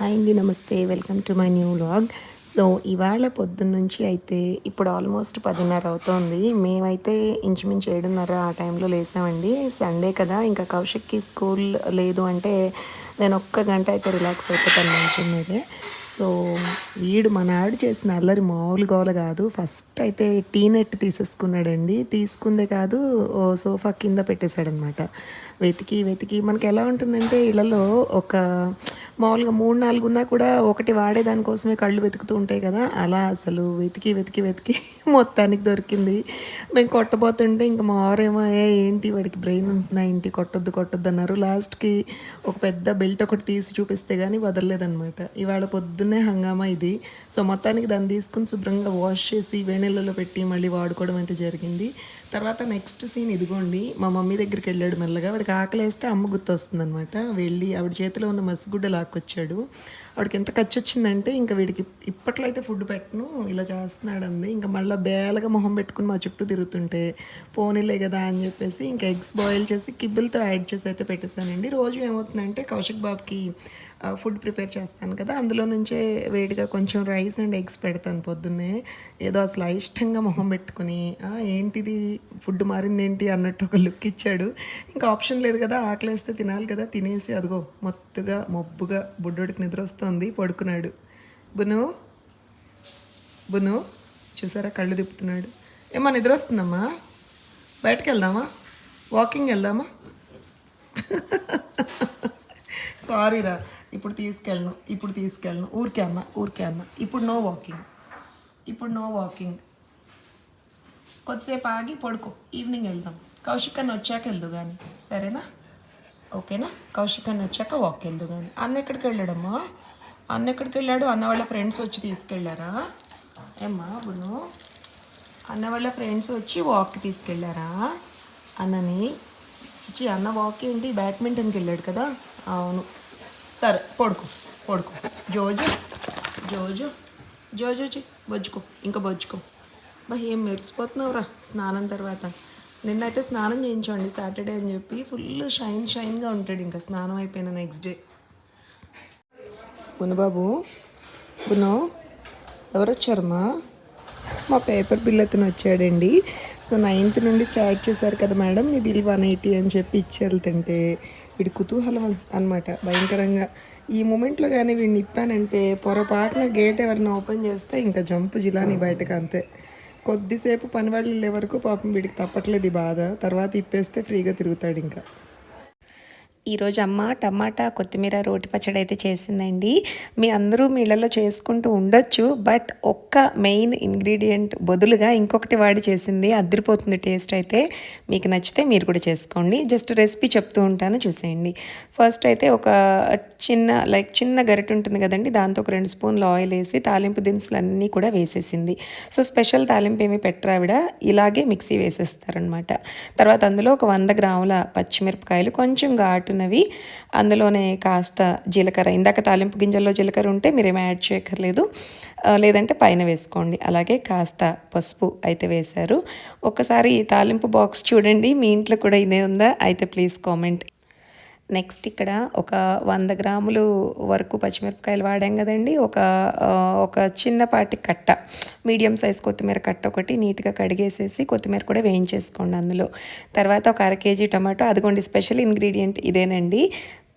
Hi అండి నమస్తే. Welcome to my new vlog so ఇవాళ పొద్దున్న నుంచి అయితే ఇప్పుడు ఆల్మోస్ట్ పదిన్నర అవుతోంది. మేమైతే ఇంచుమించు ఏడున్నర ఆ టైంలో లేసామండి. సండే కదా ఇంకా కౌశిక్కి స్కూల్ లేదు అంటే నేను ఒక్క గంట అయితే రిలాక్స్ అయిపోతాను మంచం మీదే. సో వీడు మన ఆడు చేసిన అల్లరి మామూలు గోల కాదు. ఫస్ట్ అయితే టీ నెట్ తీసేసుకున్నాడండి. తీసుకుందే కాదు ఓ సోఫా కింద పెట్టేశాడనమాట. వెతికి వెతికి. మనకి ఎలా ఉంటుందంటే ఇళ్ళలో ఒక మామూలుగా మూడు నాలుగు ఉన్నా కూడా ఒకటి వాడే దానికోసమే కళ్ళు వెతుకుతూ ఉంటాయి కదా. అలా అసలు వెతికి వెతికి వెతికి మొత్తానికి దొరికింది. మేము కొట్టబోతుంటే ఇంకా మా వారేమో ఏంటి వాడికి బ్రెయిన్ ఉంటున్నా ఇంటి కొట్టొద్దు కొట్టొద్దు అన్నారు. లాస్ట్కి ఒక పెద్ద బెల్ట్ ఒకటి తీసి చూపిస్తే కానీ వదలలేదనమాట ఇవాళ పొద్దున్నే హంగామా ఇది. సో మొత్తానికి దాన్ని తీసుకుని శుభ్రంగా వాష్ చేసి వేణీళ్ళలో పెట్టి మళ్ళీ వాడుకోవడం అయితే జరిగింది. తర్వాత నెక్స్ట్ సీన్ ఇదిగోండి. మా మమ్మీ దగ్గరికి వెళ్ళాడు మెల్లగా. వాడికి ఆకలి వేస్తే అమ్మ గుర్తొస్తుంది అనమాట వెళ్ళి ఆవిడ చేతిలో ఉన్న మసిగుడ్డ లాక్కొచ్చాడు. వాడికి ఎంత ఖర్చు వచ్చిందంటే ఇంకా వీడికి ఇప్పట్లో అయితే ఫుడ్ పెట్టను ఇలా చేస్తున్నాడు అంది ఇంకా మళ్ళీ బేలగా మొహం పెట్టుకుని మా చుట్టూ తిరుగుతుంటే పోనీలే కదా అని చెప్పేసి ఇంకా ఎగ్స్ బాయిల్ చేసి కిబ్బులతో యాడ్ చేసి అయితే పెట్టేశానండి. రోజు ఏమవుతుందంటే కౌశిక్ బాబుకి ఫుడ్ ప్రిపేర్ చేస్తాను కదా అందులో నుంచే వేడిగా కొంచెం రైస్ అండ్ ఎగ్స్ పెడతాను పొద్దున్నే. ఏదో అసలు అయిష్టంగా మొహం పెట్టుకుని ఏంటిది? ఫుడ్ మారింది ఏంటి అన్నట్టు ఒక లుక్ ఇచ్చాడు. ఇంకా ఆప్షన్ లేదు కదా ఆకలేస్తే తినాలి కదా తినేసి అదిగో మొత్తుగా మబ్బుగా బుడ్డోడికి నిద్ర వస్తుంది ఉంది పడుకున్నాడు. బును బును చూసారా కళ్ళు తిప్పుతున్నాడు. ఏమా నిద్ర వస్తుందమ్మా? బయటకు వెళ్దామా వాకింగ్ వెళ్దామా? సారీ రా ఇప్పుడు తీసుకెళ్ళను ఇప్పుడు తీసుకెళ్ళను. ఊరికే అన్న ఊరికే అన్న ఇప్పుడు నో వాకింగ్ ఇప్పుడు నో వాకింగ్ కొద్దిసేపు ఆగి పడుకో. ఈవినింగ్ వెళ్దాం. కౌశిక్ అన్న వచ్చాక వెళ్దు కానీ సరేనా? ఓకేనా? కౌశిక్ అన్న వచ్చాక వాక్ వెళ్దు కానీ అన్న ఎక్కడికి వెళ్ళాడమ్మా? అన్న ఎక్కడికి వెళ్ళాడు? అన్న వాళ్ళ ఫ్రెండ్స్ వచ్చి తీసుకెళ్ళారా? ఏమ్మా బును అన్న వాళ్ళ ఫ్రెండ్స్ వచ్చి వాక్కి తీసుకెళ్ళారా? అన్నని చిచి అన్న వాక్ ఏంటి? బ్యాడ్మింటన్కి వెళ్ళాడు కదా? అవును. సరే పడుకో పడుకో. జోజు జోజు జోజు చి బొజ్జుకో ఇంకా బొజ్జుకో. బా ఏం మెరిసిపోతున్నావురా స్నానం తర్వాత? నిన్నైతే స్నానం చేయించండి సాటర్డే అని చెప్పి ఫుల్ షైన్ షైన్గా ఉంటాడు ఇంకా స్నానం అయిపోయిన నెక్స్ట్ డే బాబు. బునో ఎవరు వచ్చారమ్మా మా? పేపర్ బిల్ అతను వచ్చాడండి. సో నైన్త్ నుండి స్టార్ట్ చేశారు కదా మేడం మీ బిల్ వన్ ఎయిటీ అని చెప్పి ఇచ్చి వెళ్తుంటే వీడి కుతూహలం అనమాట భయంకరంగా. ఈ మూమెంట్లో కానీ వీడిని ఇప్పానంటే పొరపాటున గేట్ ఎవరిని ఓపెన్ చేస్తే ఇంకా జంపు జిలాని బయటకు అంతే. కొద్దిసేపు పని వాళ్ళు వెళ్ళే వరకు పాపం వీడికి తప్పట్లేదు ఈ బాధ. తర్వాత ఇప్పేస్తే ఫ్రీగా తిరుగుతాడు ఇంకా. ఈరోజు అమ్మ టమాటా కొత్తిమీర రోటి పచ్చడి అయితే చేసిందండి. మీ అందరూ మీ ఇళ్ళలో చేసుకుంటూ ఉండొచ్చు బట్ ఒక్క మెయిన్ ఇంగ్రీడియంట్ బదులుగా ఇంకొకటి వాడి చేసింది అద్దరిపోతుంది టేస్ట్ అయితే. మీకు నచ్చితే మీరు కూడా చేసుకోండి. జస్ట్ రెసిపీ చెప్తూ ఉంటాను చూసేయండి. ఫస్ట్ అయితే ఒక చిన్న లైక్ చిన్న గరిటె ఉంటుంది కదండి దాంతో ఒక రెండు స్పూన్లు ఆయిల్ వేసి తాలింపు దినుసులు అన్నీ కూడా వేసేసింది. సో స్పెషల్ తాలింపు ఏమి పెట్టరావిడ ఇలాగే మిక్సీ వేసేస్తారనమాట తర్వాత అందులో ఒక వంద గ్రాముల పచ్చిమిరపకాయలు కొంచెం ఘాటు ఘాటునవి అందులోనే కాస్త జీలకర్ర. ఇందాక తాలింపు గింజల్లో జీలకర్ర ఉంటే మీరేమీ యాడ్ చేయక్కర్లేదు. లేదంటే పైన వేసుకోండి. అలాగే కాస్త పసుపు అయితే వేశారు. ఒకసారి తాలింపు బాక్స్ చూడండి. మీ ఇంట్లో కూడా ఇదే ఉందా? అయితే ప్లీజ్ కామెంట్ నెక్స్ట్ ఇక్కడ ఒక వంద గ్రాములు వరకు పచ్చిమిరపకాయలు వాడాం కదండి. ఒక ఒక చిన్నపాటి కట్ట మీడియం సైజ్ కొత్తిమీర కట్ట ఒకటి నీట్గా కడిగేసేసి కొత్తిమీర కూడా వేయించేసుకోండి అందులో. తర్వాత ఒక అర కేజీ టమాటో అదిగోండి స్పెషల్ ఇంగ్రీడియంట్ ఇదేనండి.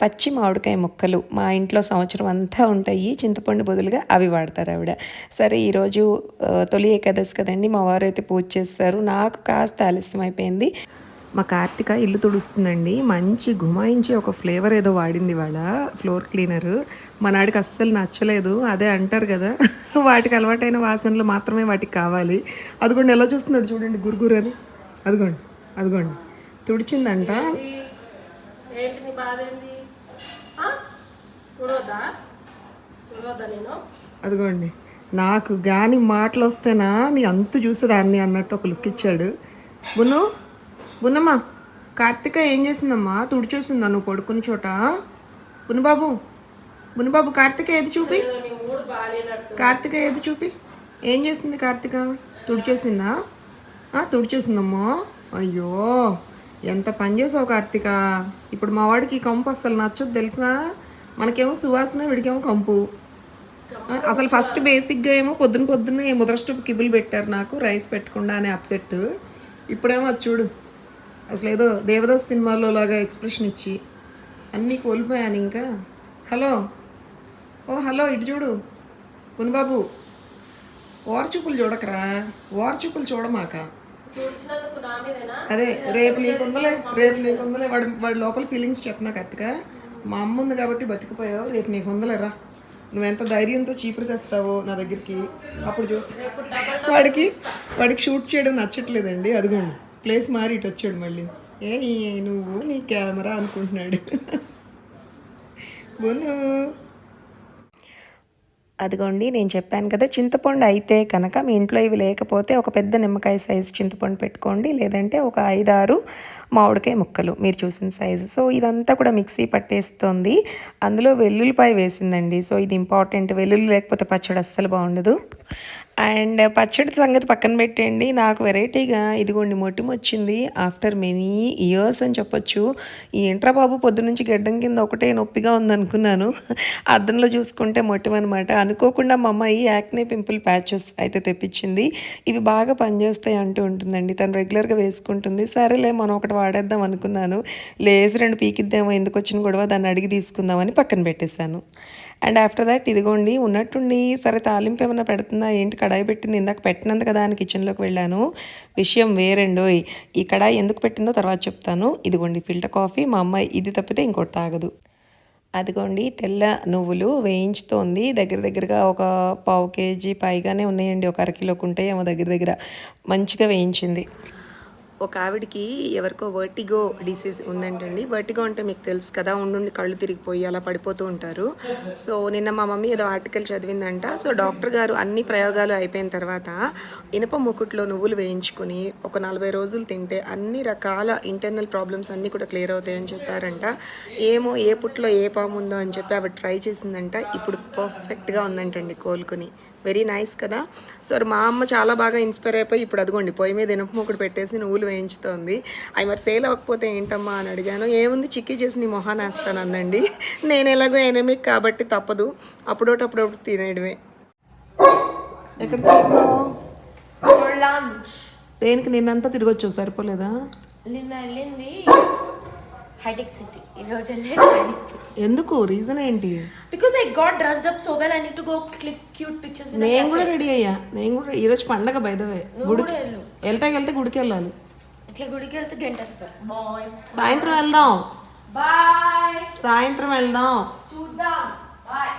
పచ్చి మామిడికాయ ముక్కలు మా ఇంట్లో సంవత్సరం అంతా ఉంటాయి. చింతపండు బదులుగా అవి వాడతారు ఆవిడ. సరే ఈరోజు తొలి ఏకాదశి కదండి మా వారు అయితే పూజ చేస్తారు. నాకు కాస్త ఆలస్యం అయిపోయింది. మా కార్తిక ఇల్లు తుడుస్తుందండి. మంచి గుమాయించి ఒక ఫ్లేవర్ ఏదో వాడింది వాళ్ళ ఫ్లోర్ క్లీనర్. మా నాడికి అస్సలు నచ్చలేదు. అదే అంటారు కదా వాటికి అలవాటైన వాసనలు మాత్రమే వాటికి కావాలి. అదిగోండి ఎలా చూస్తున్నాడు చూడండి గురుగురు అని అదిగోండి అదిగోండి. తుడిచిందంట. అదిగోండి నాకు గాని మాటలు వస్తేనా నీ అంతు చూసేదాన్ని అన్నట్టు ఒక లుక్ ఇచ్చాడు. బును బున్నమ్మా కార్తిక ఏం చేసిందమ్మా? తుడిచేసిందా నువ్వు పడుకున్న చోట? బునుబాబు బునుబాబు కార్తిక ఏది చూపి? కార్తిక ఏది చూపి? ఏం చేసింది కార్తిక? తుడిచేసిందా? తుడిచేసిందమ్మా. అయ్యో ఎంత పని చేసావు కార్తిక. ఇప్పుడు మా వాడికి ఈ కంపు అసలు నచ్చదు తెలుసా? మనకేమో సువాసన వీడికేమో కంపు. అసలు ఫస్ట్ బేసిక్గా ఏమో పొద్దున పొద్దున్నే ముద్రస్టప్ కిబుల్ పెట్టారు నాకు రైస్ పెట్టకుండా అనే అప్సెట్ ఇప్పుడేమో అది చూడు. అసలు ఏదో దేవదాస్ సినిమాలో లాగా ఎక్స్ప్రెషన్ ఇచ్చి అన్నీ కోల్పోయాను ఇంకా. హలో. ఓ హలో ఇటు చూడు. పునిబాబు ఓర్చుకులు చూడకరా? ఓర్చుకులు చూడమాక? అదే రేపు నీకుందలే రేపు నీకుందలే. వాడి వాడి లోపల ఫీలింగ్స్ చెప్పినా కరెక్ట్గా మా అమ్మ ఉంది కాబట్టి బతికిపోయావు. రేపు నీకుందలే రా. నువ్వెంత ధైర్యంతో చీపురు తెస్తావో నా దగ్గరికి. అప్పుడు చూస్తా. వాడికి వాడికి షూట్ చేయడం నచ్చట్లేదండి. అదిగోండి. ప్లేస్ మారి ఇటు వచ్చాడు మళ్ళీ. ఏ నువ్వు నీ కెమెరా అనుకుంటున్నాడు. బును అదిగోండి నేను చెప్పాను కదా చింతపండు అయితే కనుక మీ ఇంట్లో ఇవి లేకపోతే ఒక పెద్ద నిమ్మకాయ సైజు చింతపండు పెట్టుకోండి లేదంటే ఒక ఐదారు మామిడికాయ ముక్కలు మీరు చూసిన సైజు సో ఇదంతా కూడా మిక్సీ పట్టేస్తుంది. అందులో వెల్లుల్లిపాయ వేసిందండి. సో ఇది ఇంపార్టెంట్ వెల్లుల్లి లేకపోతే పచ్చడి అస్సలు బాగుండదు. అండ్ పచ్చడి సంగతి పక్కన పెట్టండి. నాకు వెరైటీగా ఇదిగోండి మొట్టిమ వచ్చింది ఆఫ్టర్ మెనీ ఇయర్స్ అని చెప్పొచ్చు. ఈ ఇంట్రా బాబు పొద్దునుంచి గడ్డం కింద ఒకటే నొప్పిగా ఉందనుకున్నాను. అద్దంలో చూసుకుంటే మొట్టిమ అనమాట అనుకోకుండా మా అమ్మాయి యాక్నే పింపుల్ ప్యాచెస్ అయితే తెప్పించింది. ఇవి బాగా పనిచేస్తాయి అంటూ ఉంటుందండి. తను రెగ్యులర్గా వేసుకుంటుంది. సరేలే మనం ఒకటి వాడేద్దాం అనుకున్నాను. లేజు రెండు పీకిద్దామో ఎందుకు వచ్చిన గొడవ? దాన్ని అడిగి తీసుకుందామని పక్కన పెట్టేశాను. అండ్ ఆఫ్టర్ దట్ ఇదిగోండి ఉన్నట్టుండి సరే తాలింపు ఏమైనా పెడుతుందా ఏంటి కడాయి పెట్టింది ఇందాక పెట్టినందుకు కదా అని కిచెన్లోకి వెళ్ళాను. విషయం వేరండోయ్. ఈ కడాయి ఎందుకు పెట్టిందో తర్వాత చెప్తాను. ఇదిగోండి ఫిల్టర్ కాఫీ మా అమ్మాయి ఇది తప్పితే ఇంకోటి తాగదు. అదిగోండి తెల్ల నువ్వులు వేయించుతోంది. దగ్గర దగ్గరగా ఒక పావు కేజీ పైగానే ఉన్నాయండి ఒక అరకిలోకి ఉంటే ఏమో దగ్గర దగ్గర. మంచిగా వేయించింది. ఒక ఆవిడకి ఎవరికో వర్టిగో డిసీజ్ ఉందంటండి. వర్టిగో అంటే మీకు తెలుసు కదా ఉండుండి కళ్ళు తిరిగిపోయి అలా పడిపోతూ ఉంటారు. సో నిన్న మా మమ్మీ ఏదో ఆర్టికల్ చదివిందంట. సో డాక్టర్ గారు అన్ని ప్రయోగాలు అయిపోయిన తర్వాత ఇనప ముకుట్లో నువ్వులు వేయించుకుని ఒక నలభై రోజులు తింటే అన్ని రకాల ఇంటర్నల్ ప్రాబ్లమ్స్ అన్నీ కూడా క్లియర్ అవుతాయని చెప్పారంట. ఏమో ఏ పుట్లో ఏ పాము ఉందో అని చెప్పి ఆవిడ ట్రై చేసిందంట. ఇప్పుడు పర్ఫెక్ట్గా ఉందంటండి కోలుకుని. వెరీ నైస్ కదా. సో మా అమ్మ చాలా బాగా ఇన్స్పైర్ అయిపోయి ఇప్పుడు అదిగోండి పొయ్యి మీద ఇనుప ముక్కడు పెట్టేసి నువ్వులు వేయించుతోంది. అవి మరి సేల్ అవ్వకపోతే ఏంటమ్మా అని అడిగాను. ఏముంది చిక్కీ చేసి నీ మొహాన్ని వేస్తాను అందండి. నేను ఎలాగో ఎనమిక్ కాబట్టి తప్పదు. అప్పుడోటి అప్పుడోటి తినేయడమే. లంచ్. దేనికి నిన్నంతా తిరిగి వచ్చావు? సరిపోలేదా? నిన్న వెళ్ళింది. Hitech City. ఈరోజు వెళ్ళేది ఎందుకు? రీజన్ ఏంటి? Because I got dressed up so well I need to go click cute pictures నేను కూడా రెడీ అయ్యా. నేను కూడా ఈరోజు పండగ బయదవే గుడికి కూడా వెళ్ళు. వెళ్తే వెళ్తే గుడికి వెళ్ళాలి. ఇట్లా గుడికి వెళ్తే గంటేస్తారు? బాయ్. సాయంత్రం వెళ్దాం. బాయ్. సాయంత్రం వెళ్దాం. చూద్దాం. బాయ్.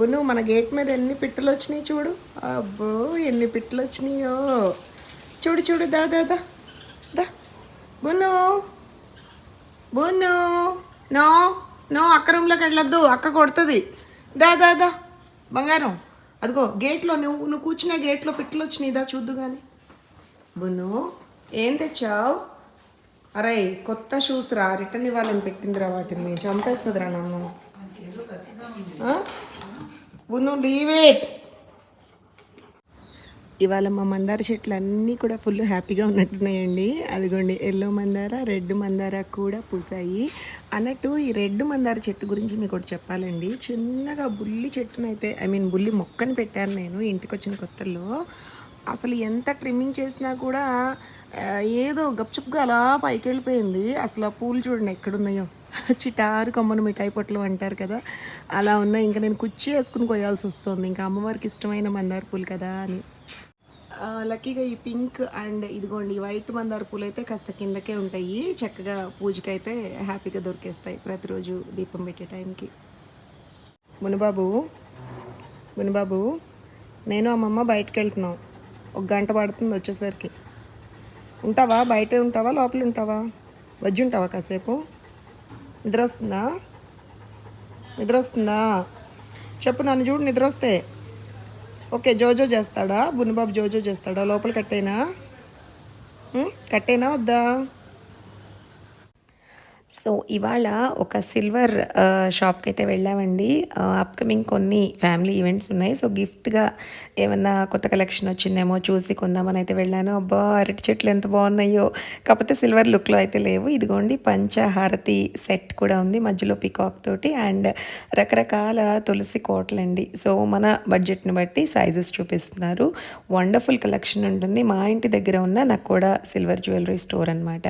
బును మన గేట్ మీద ఎన్ని పిట్టలు వచ్చినాయి చూడు? అబ్బో ఎన్ని పిట్టలు వచ్చినాయో. చూడు చూడు దా దా దా దా. బును బును నో నో అక్క రూమ్లోకి వెళ్ళొద్దు. అక్క కొడుతుంది. దా దా దా. బంగారం. అదిగో గేట్లో నువ్వు నువ్వు కూర్చునే గేట్లో పిట్టలు వచ్చినాయి. దా చూద్దు కానీ బును ఏం తెచ్చావు? అరే కొత్త షూస్ రా. రిటర్న్ ఇవ్వాలని పెట్టిందిరా వాటిని. చంపేస్తుందిరా నన్ను? బును లీవ్ ఇట్ ఇవాళ మా మందార చెట్లు అన్నీ కూడా ఫుల్ హ్యాపీగా ఉన్నట్టున్నాయండి. అదిగోండి ఎల్లో మందార రెడ్ మందార కూడా పూసాయి. అన్నట్టు ఈ రెడ్ మందార చెట్టు గురించి మీకు ఒకటి చెప్పాలండి. చిన్నగా బుల్లి చెట్టునైతే ఐ మీన్ బుల్లి మొక్కని పెట్టాను నేను ఇంటికి వచ్చిన కొత్తల్లో. అసలు ఎంత ట్రిమ్మింగ్ చేసినా కూడా ఏదో గప్చుప్గా అలా పైకి వెళ్ళిపోయింది అసలు ఆ పూలు చూడండి ఎక్కడున్నాయో. చిటారు కొమ్మను మిఠాయి పొట్లు అంటారు కదా అలా ఉన్నాయి. ఇంకా నేను కుర్చీ వేసుకుని కొయ్యాల్సి వస్తుంది. ఇంకా అమ్మవారికి ఇష్టమైన మందార పూలు కదా అని. లక్కీగా ఈ పింక్ అండ్ ఇదిగోండి వైట్ మందార పూలు అయితే కాస్త కిందకే ఉంటాయి. చక్కగా పూజకైతే హ్యాపీగా దొరికేస్తాయి ప్రతిరోజు దీపం పెట్టే టైంకి. మునిబాబు మునిబాబు నేను అమ్మమ్మ బయటకు వెళ్తున్నాం ఒక గంట పడుతుంది వచ్చేసరికి. ఉంటావా? బయటే ఉంటావా? లోపల ఉంటావా? వచ్చి ఉంటావా కాసేపు? నిద్ర వస్తుందా? నిద్ర వస్తుందా? చెప్పు నన్ను చూడు నిద్ర వస్తే. ఓకే జోజో చేస్తాడా? బునిబాబు జోజో చేస్తాడా? లోపల కట్టేనా? కట్టేనా వద్దా? సో ఇవాళ ఒక సిల్వర్ షాప్కి అయితే వెళ్ళామండి. అప్కమింగ్ కొన్ని ఫ్యామిలీ ఈవెంట్స్ ఉన్నాయి. సో గిఫ్ట్గా ఏమన్నా కొత్త కలెక్షన్ వచ్చిందేమో చూసి కొందామని అయితే వెళ్ళాను. అబ్బా అరటి చెట్లు ఎంత బాగున్నాయో. కాకపోతే సిల్వర్ లుక్లో అయితే లేవు. ఇదిగోండి పంచహారతి సెట్ కూడా ఉంది. మధ్యలో పికాక్ తోటి అండ్ రకరకాల తులసి కోటలండి. సో మన బడ్జెట్ని బట్టి సైజెస్ చూపిస్తున్నారు. వండర్ఫుల్ కలెక్షన్ ఉంటుంది. మా ఇంటి దగ్గర ఉన్న నాకు కూడా సిల్వర్ జ్యువెలరీ స్టోర్ అనమాట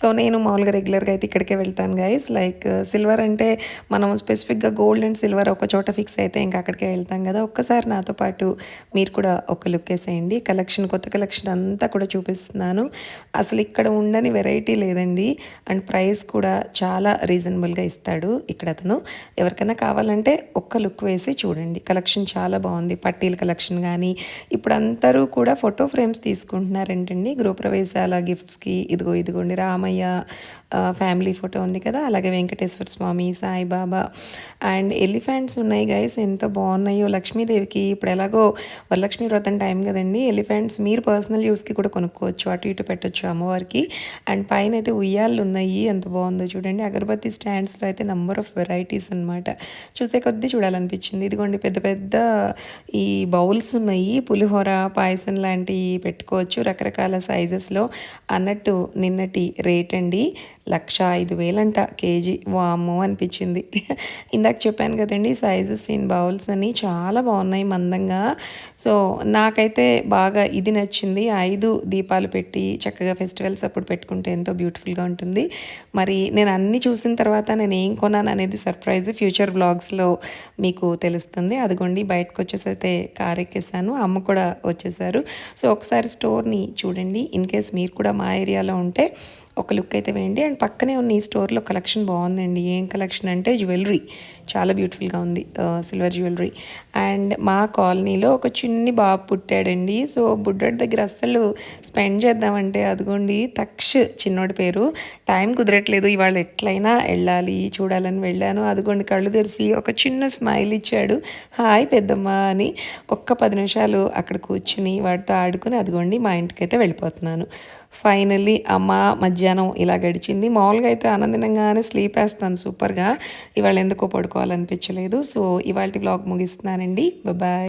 సో నేను మామూలుగా రెగ్యులర్గా అయితే ఇక్కడికే వెళ్తాను గైస్ లైక్ సిల్వర్ అంటే మనం స్పెసిఫిక్గా గోల్డ్ అండ్ సిల్వర్ ఒక చోట ఫిక్స్ అయితే ఇంకా అక్కడికే వెళ్తాం కదా. ఒక్కసారి నాతో పాటు మీరు కూడా ఒక లుక్ వేసేయండి. కలెక్షన్ కొత్త కలెక్షన్ అంతా కూడా చూపిస్తున్నాను. అసలు ఇక్కడ ఉండని వెరైటీ లేదండి. అండ్ ప్రైస్ కూడా చాలా రీజనబుల్గా ఇస్తాడు ఇక్కడ అతను. ఎవరికైనా కావాలంటే ఒక్క లుక్ వేసి చూడండి. కలెక్షన్ చాలా బాగుంది. పట్టీల కలెక్షన్ కానీ ఇప్పుడు అందరూ కూడా ఫోటో ఫ్రేమ్స్ తీసుకుంటున్నారంటండి. గృహప్రవేశాల గిఫ్ట్స్కి ఇదిగో ఇదిగోండి రామయ్య ఫ్యామిలీ ఫోటో ఉంది కదా. అలాగే వెంకటేశ్వర స్వామి సాయిబాబా అండ్ ఎలిఫెంట్స్ ఉన్నాయి గైస్ ఎంత బాగున్నాయో లక్ష్మీదేవికి. ఇప్పుడు ఎలాగో వరలక్ష్మి వ్రతం టైం కదండి. ఎలిఫెంట్స్ మీరు పర్సనల్ యూస్కి కూడా కొనుక్కోవచ్చు. అటు ఇటు పెట్టొచ్చు అమ్మవారికి. అండ్ పైన అయితే ఉయ్యాలు ఉన్నాయి. ఎంత బాగుందో చూడండి. అగరబత్తి స్టాండ్స్లో అయితే నెంబర్ ఆఫ్ వెరైటీస్ అనమాట చూసే కొద్దీ చూడాలనిపించింది. ఇదిగోండి పెద్ద పెద్ద ఈ బౌల్స్ ఉన్నాయి. పులిహోర పాయసం లాంటివి పెట్టుకోవచ్చు రకరకాల సైజెస్లో అన్నట్టు నిన్నటి రేట్ అండి. లక్ష ఐదు వేలంట కేజీ. వామ్మో అనిపించింది. ఇందాక చెప్పాను కదండి సైజెస్ ఇన్ బౌల్స్ అని చాలా బాగున్నాయి మందంగా. సో నాకైతే బాగా ఇది నచ్చింది. ఐదు దీపాలు పెట్టి చక్కగా ఫెస్టివల్స్ అప్పుడు పెట్టుకుంటే ఎంతో బ్యూటిఫుల్గా ఉంటుంది. మరి నేను అన్ని చూసిన తర్వాత నేను ఏం కొన్నాను అనేది సర్ప్రైజ్ ఫ్యూచర్ వ్లాగ్స్లో మీకు తెలుస్తుంది. అదిగోండి బయటకు వచ్చేసి అయితే కార్ ఎక్కేసాను అమ్మ కూడా వచ్చేసారు సో ఒకసారి స్టోర్ని చూడండి. ఇన్ కేస్ మీరు కూడా మా ఏరియాలో ఉంటే ఒక లుక్ అయితే వేయండి. అండ్ పక్కనే ఉన్న ఈ స్టోర్లో కలెక్షన్ బాగుందండి. ఏం కలెక్షన్ అంటే జ్యువెలరీ. చాలా బ్యూటిఫుల్గా ఉంది సిల్వర్ జ్యువెలరీ. అండ్ మా కాలనీలో ఒక చిన్ని బాబు పుట్టాడండి. సో బుడ్డోడి దగ్గర అస్సలు స్పెండ్ చేద్దామంటే అదిగోండి తక్ష చిన్నోడి పేరు. టైం కుదరట్లేదు. ఇవాళ ఎట్లయినా వెళ్ళాలి చూడాలని వెళ్ళాను. అదిగోండి కళ్ళు తెరిచి ఒక చిన్న స్మైల్ ఇచ్చాడు. హాయ్ పెద్దమ్మ అని ఒక్క పది నిమిషాలు అక్కడ కూర్చుని వాడితో ఆడుకుని అదిగోండి మా ఇంటికైతే వెళ్ళిపోతున్నాను. ఫైనల్లీ అమ్మ మధ్యాహ్నం ఇలా గడిచింది. మామూలుగా అయితే ఆనందంగానే స్లీప్ వేస్తాను సూపర్గా. ఇవాళ ఎందుకో పడుకోవాలనిపించలేదు. సో ఇవాళ బ్లాగ్ ముగిస్తున్నానండి. బాయ్